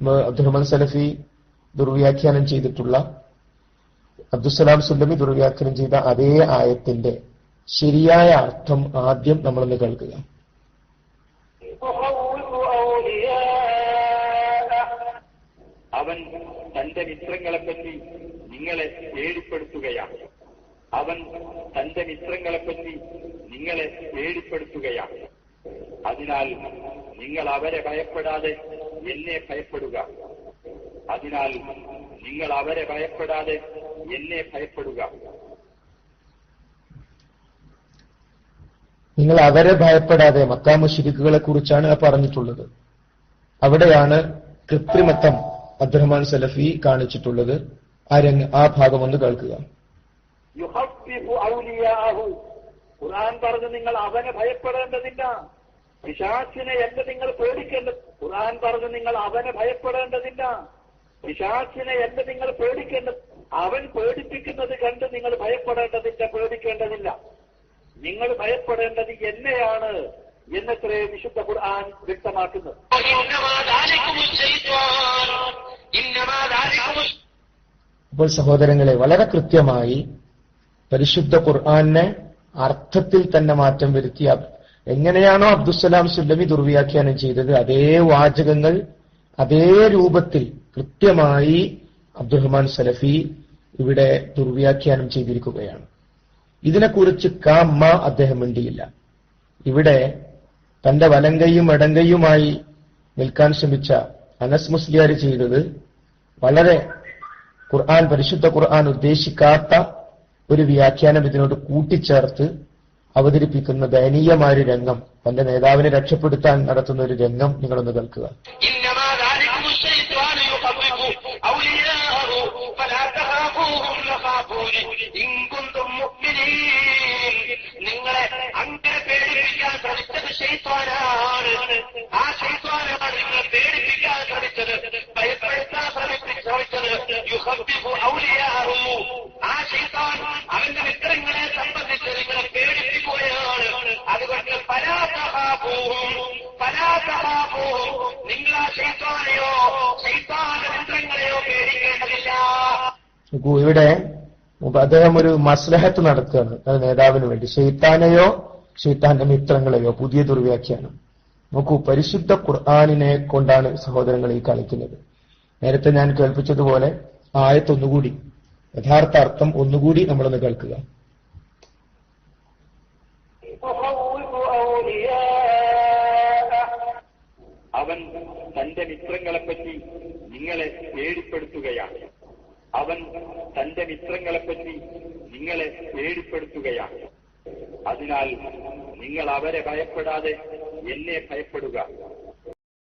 അബ്ദുറഹ്മാൻ സലഫി ദുർവ്യാഖ്യാനം ചെയ്തിട്ടുള്ള അബ്ദുസലാം സുല്ലമി ദുർവ്യാഖ്യാനം ചെയ്ത അതേ ആയത്തിന്റെ ശരിയായ അർത്ഥം ആദ്യം നമ്മളൊന്ന് കേൾക്കുക. അവൻ തന്റെ മിത്രങ്ങളെപ്പറ്റി നിങ്ങളെ പേടിപ്പെടുത്തുകയാണ്. അവൻ തന്റെ മിത്രങ്ങളെപ്പറ്റി നിങ്ങളെ പേടിപ്പെടുത്തുകയാണ്. അതിനാൽ നിങ്ങൾ അവരെ ഭയപ്പെടാതെ എന്നെ ഭയപ്പെടുക. അതിനാൽ നിങ്ങൾ അവരെ ഭയപ്പെടാതെ എന്നെ ഭയപ്പെടുക. നിങ്ങൾ അവരെ ഭയപ്പെടാതെ മക്കാമുഷിരിക്കുകളെ കുറിച്ചാണ് ആ പറഞ്ഞിട്ടുള്ളത്. അവിടെയാണ് കൃത്രിമത്വം അബ്ദുറഹ്മാൻ സലഫി കാണിച്ചിട്ടുള്ളത്. ആ രംഗ ആ ഭാഗം ഒന്ന് കേൾക്കുക ഖുർആൻ പറഞ്ഞു നിങ്ങൾ അവനെ ഭയപ്പെടേണ്ടതില്ല. പിശാച്ചിനെ എന്ത് നിങ്ങൾ പേടിക്കേണ്ടത് ഖുർആൻ പറഞ്ഞു നിങ്ങൾ അവനെ ഭയപ്പെടേണ്ടതില്ല. പിശാച്ചിനെ എന്ത് നിങ്ങൾ പേടിക്കേണ്ടത് അവൻ പേടിപ്പിക്കുന്നത് കണ്ട് നിങ്ങൾ ഭയപ്പെടേണ്ടതില്ല പേടിക്കേണ്ടതില്ല. നിങ്ങൾ ഭയപ്പെടേണ്ടത് എന്നെയാണ് എന്നത്രേ വിശുദ്ധ ഖുർആൻ വ്യക്തമാക്കുന്നത്. അപ്പോൾ സഹോദരങ്ങളെ വളരെ കൃത്യമായി പരിശുദ്ധ ഖുർആാനെ അർത്ഥത്തിൽ തന്നെ മാറ്റം വരുത്തിയ എങ്ങനെയാണോ അബ്ദുസലാം സുല്ലമി ദുർവ്യാഖ്യാനം ചെയ്തത് അതേ വാചകങ്ങൾ അതേ രൂപത്തിൽ കൃത്യമായി അബ്ദുറഹ്മാൻ സലഫി ഇവിടെ ദുർവ്യാഖ്യാനം ചെയ്തിരിക്കുകയാണ്. ഇതിനെക്കുറിച്ച് കാമ്മ അദ്ദേഹം മിണ്ടിയില്ല. ഇവിടെ തന്റെ വലങ്കയും എടങ്കയുമായി നിൽക്കാൻ ശ്രമിച്ച അനസ് മുസ്ലിയാർ ചെയ്തത് വളരെ ഖുർആൻ പരിശുദ്ധ ഖുർആൻ ഉദ്ദേശിക്കാത്ത ഒരു വ്യാഖ്യാനം ഇതിനോട് കൂട്ടിച്ചേർത്ത് അവതരിപ്പിക്കുന്ന ദയനീയമായ ഒരു രംഗം തന്റെ നേതാവിനെ രക്ഷപ്പെടുത്താൻ നടത്തുന്ന ഒരു രംഗം നിങ്ങളൊന്ന് കേൾക്കുക. നിങ്ങളെ അങ്ങനെ പേടിപ്പിക്കാൻ ശ്രമിച്ചത് ശൈത്വാനാണ്. ആ ശൈത്വാനാണ് നിങ്ങളെ പേടിപ്പിക്കാൻ ശ്രമിച്ചത്. ഭയപ്പെടുത്താൻ ശ്രമിച്ചത് യുഹബിഹു ഔലിയാഹു. ഇവിടെ അദ്ദേഹം ഒരു മസ്ലഹത്ത് നടത്തുകയാണ്. അത് നേതാവിന് വേണ്ടി. ഷെയ്ത്താനെയോ ഷെയ്ത്താന്റെ മിത്രങ്ങളെയോ പുതിയ ദുർവ്യാഖ്യാനം. നോക്കൂ പരിശുദ്ധ ഖുർആാനിനെ കൊണ്ടാണ് സഹോദരങ്ങൾ ഈ കളിക്കുന്നത്. നേരത്തെ ഞാൻ കേൾപ്പിച്ചതുപോലെ ആയത്തൊന്നുകൂടി യഥാർത്ഥ അർത്ഥം ഒന്നുകൂടി നമ്മളൊന്ന് കേൾക്കുക. അവൻ തന്റെ മിത്രങ്ങളെപ്പറ്റി നിങ്ങളെ പേടിപ്പെടുത്തുകയാണ്. അവൻ തന്റെ മിത്രങ്ങളെപ്പറ്റി നിങ്ങളെ പേടിപ്പെടുത്തുകയാണ്. അതിനാൽ നിങ്ങൾ അവരെ ഭയപ്പെടാതെ എന്നെ ഭയപ്പെടുക.